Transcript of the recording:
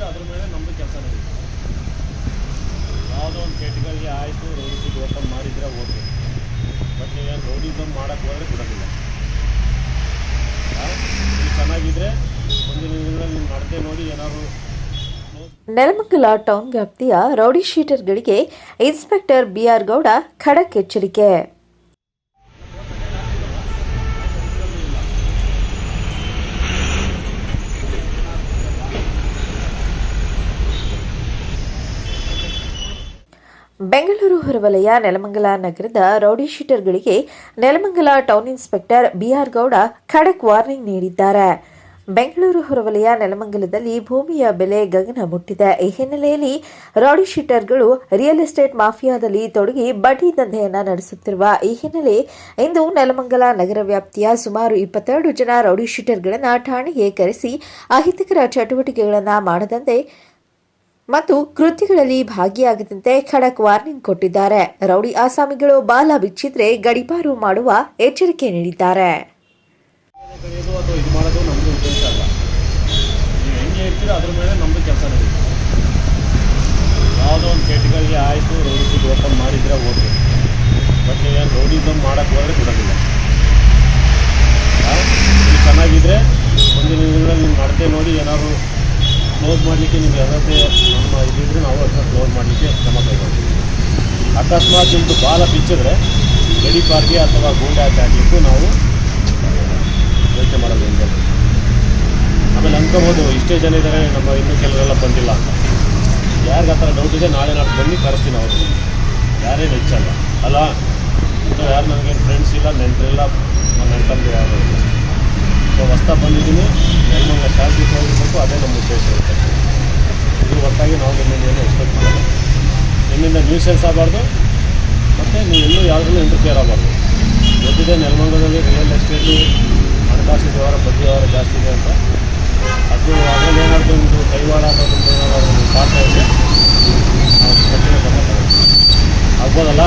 ಹೇಳ್ತೀರೋ ಅದ್ರ ಮೇಲೆ ನಮ್ಮದು ಕೆಲಸ ನಡೆಯುತ್ತೆ ಯಾವುದೋ ಒಂದು ಕೇಟಗಳಿಗೆ ಆಯಿತು, ರೌಡಿಸಿಗೆ ಓಪನ್ ಮಾಡಿದರೆ ಓಕೆ. ಬಟ್ ನೀವೇನು ರೌಡಿಸಮ್ ಮಾಡೋಕ್ಕೆ ಹೋದರೆ ಕೊಡೋದಿಲ್ಲ ಚೆನ್ನಾಗಿದ್ದರೆ ಮುಂದಿನ ದಿನಗಳಲ್ಲಿ ನಿಮ್ಮ ನಡತೆ ನೋಡಿ ಏನಾದರೂ ನೆಲಮಂಗಲ ಟೌನ್ ವ್ಯಾಪ್ತಿಯ ರೌಡಿ ಶೀಟರ್ಗಳಿಗೆ ಇನ್ಸ್ಪೆಕ್ಟರ್ ಬಿಆರ್ ಗೌಡ ಖಡಕ್ ಎಚ್ಚರಿಕೆ. ಬೆಂಗಳೂರು ಹೊರವಲಯ ನೆಲಮಂಗಲ ನಗರದ rowdy ಶೀಟರ್ಗಳಿಗೆ Nelamangala town inspector B R Gowda ಖಡಕ್ ವಾರ್ನಿಂಗ್ ನೀಡಿದ್ದಾರೆ. ಬೆಂಗಳೂರು ಹೊರವಲಯ ನೆಲಮಂಗಲದಲ್ಲಿ ಭೂಮಿಯ ಬೆಲೆ ಗಗನ ಮುಟ್ಟಿದೆ. ಈ ಹಿನ್ನೆಲೆಯಲ್ಲಿ ರೌಡಿ ಶೀಟರ್ಗಳು ರಿಯಲ್ ಎಸ್ಟೇಟ್ ಮಾಫಿಯಾದಲ್ಲಿ ತೊಡಗಿ ಬಡ್ಡಿ ದಂಧೆಯನ್ನು ನಡೆಸುತ್ತಿರುವ ಈ ಹಿನ್ನೆಲೆ ಇಂದು ನೆಲಮಂಗಲ ನಗರ ವ್ಯಾಪ್ತಿಯ ಸುಮಾರು ಇಪ್ಪತ್ತೆರಡು ಜನ ರೌಡಿ ಶೀಟರ್ಗಳನ್ನು ಠಾಣೆಗೆ ಕರೆಸಿ ಅಹಿತಕರ ಚಟುವಟಿಕೆಗಳನ್ನು ಮಾಡದಂತೆ ಮತ್ತು ಕೃತ್ಯಗಳಲ್ಲಿ ಭಾಗಿಯಾಗದಂತೆ ಖಡಕ್ ವಾರ್ನಿಂಗ್ ಕೊಟ್ಟಿದ್ದಾರೆ. ರೌಡಿ ಆಸಾಮಿಗಳು ಬಾಲ ಬಿಚ್ಚಿದ್ರೆ ಗಡಿಪಾರು ಮಾಡುವ ಎಚ್ಚರಿಕೆ ನೀಡಿದ್ದಾರೆ ಇದು ಮಾಡೋದು ನಮ್ಮದು ಉದ್ದೇಶ ಅಲ್ಲ ನೀವು ಹೆಂಗೆ ಇರ್ತೀರೋ ಅದ್ರ ಮೇಲೆ ನಮ್ಮದು ಕೆಲಸ ನಡೀತು ಯಾವುದೋ ಒಂದು ಕೇಟಗಳಿಗೆ ಆಯಿತು ರೌಡಿಸಿಗೆ ಓಪನ್ ಮಾಡಿದರೆ ಓಕೆ ಬಟ್ ನೀವೇನು ರೌಡಿಸಮ್ ಮಾಡೋಕ್ಕೆ ಹೋದರೆ ಬಿಡೋದಿಲ್ಲ ಆ? ನೀವು ಚೆನ್ನಾಗಿದ್ದರೆ ಮುಂದಿನ ದಿನಗಳಲ್ಲಿ ನಿಮ್ಮ ನಡತೆ ನೋಡಿ ಏನಾದ್ರು ಕ್ಲೋಸ್ ಮಾಡಲಿಕ್ಕೆ ನಿಮಗೆ ಅರ್ಹತೆ ನಮ್ಮ ಇದ್ದರೆ ನಾವು ಅದನ್ನು ಕ್ಲೋಸ್ ಮಾಡಲಿಕ್ಕೆ ಕ್ರಮ ಕೈಗೊಳ್ತೀವಿ. ಅಕಸ್ಮಾತ್ ನಿಮ್ಮದು ಬಾಲ ಬಿಚ್ಚಿದ್ರೆ ಗಡಿಪಾರ್ಗೆ ಅಥವಾ ಗೂಂಡೆ ಆಗಲಿಕ್ಕೂ ನಾವು ಯೋಚನೆ ಮಾಡೋದು ಹಿಂದೆ ಆಮೇಲೆ ಅನ್ಕೋಬೋದು ಇಷ್ಟೇ ಜನ ಇದ್ದಾರೆ ನಮ್ಮ ಇನ್ನೂ ಕೆಲವರೆಲ್ಲ ಬಂದಿಲ್ಲ ಅಂತ. ಯಾರಿಗೆ ಆ ಥರ ಡೌಟ್ ಇದೆ, ನಾಳೆ ನಾಳೆ ಬನ್ನಿ, ಕರೆಸ್ತೀನಿ ಅವ್ರಿಗೆ ಯಾರೇನು ಹೆಚ್ಚಲ್ಲ. ಅಲ್ಲ, ಇನ್ನೂ ಯಾರು ನನಗೇನು ಫ್ರೆಂಡ್ಸ್ ಇಲ್ಲ, ನೆಂಟರಿಲ್ಲ ನೆಂಟಂದು ಯಾರು ಸೊ ಹೊಸ್ತಾ ಬಂದಿದ್ದೀನಿ. ನೆಲಮಂಗ ಶಾಂತಿ ಹೋಗಿರ್ಬೇಕು ಅದೇ ನಮ್ಮ ಉದ್ದೇಶ ಇರುತ್ತೆ. ಇದು ಹೊರತಾಗಿ ನಾವು ನಿಮ್ಮಿಂದ ಏನು ಎಕ್ಸ್ಪೆಕ್ಟ್ ಮಾಡೋದು ನಿಮ್ಮಿಂದ ನ್ಯೂಸೆನ್ಸ್ ಆಗಬಾರ್ದು ಮತ್ತು ನೀವು ಎಲ್ಲೂ ಯಾವುದ್ರಲ್ಲೂ ಇಂಟರ್ಫಿಯರ್ ಆಗಬಾರ್ದು. ಗೊತ್ತಿದೆ ನೆಲಮಂಗಲದಲ್ಲಿ ರಿಯಲ್ ಎಸ್ಟೇಟು ಹಣಕಾಸು ವ್ಯವಹಾರ, ಬಡ್ಡಿ ವ್ಯವಹಾರ ಜಾಸ್ತಿ ಇದೆ ಅಂತ. ಅದು ಅದರಲ್ಲಿ ಏನಾದರೂ ಒಂದು ಕೈವಾಡ ಒಂದು ಏನಾದರೂ ಪಾತ್ರ ಇದೆ ಆಗ್ಬೋದಲ್ಲ?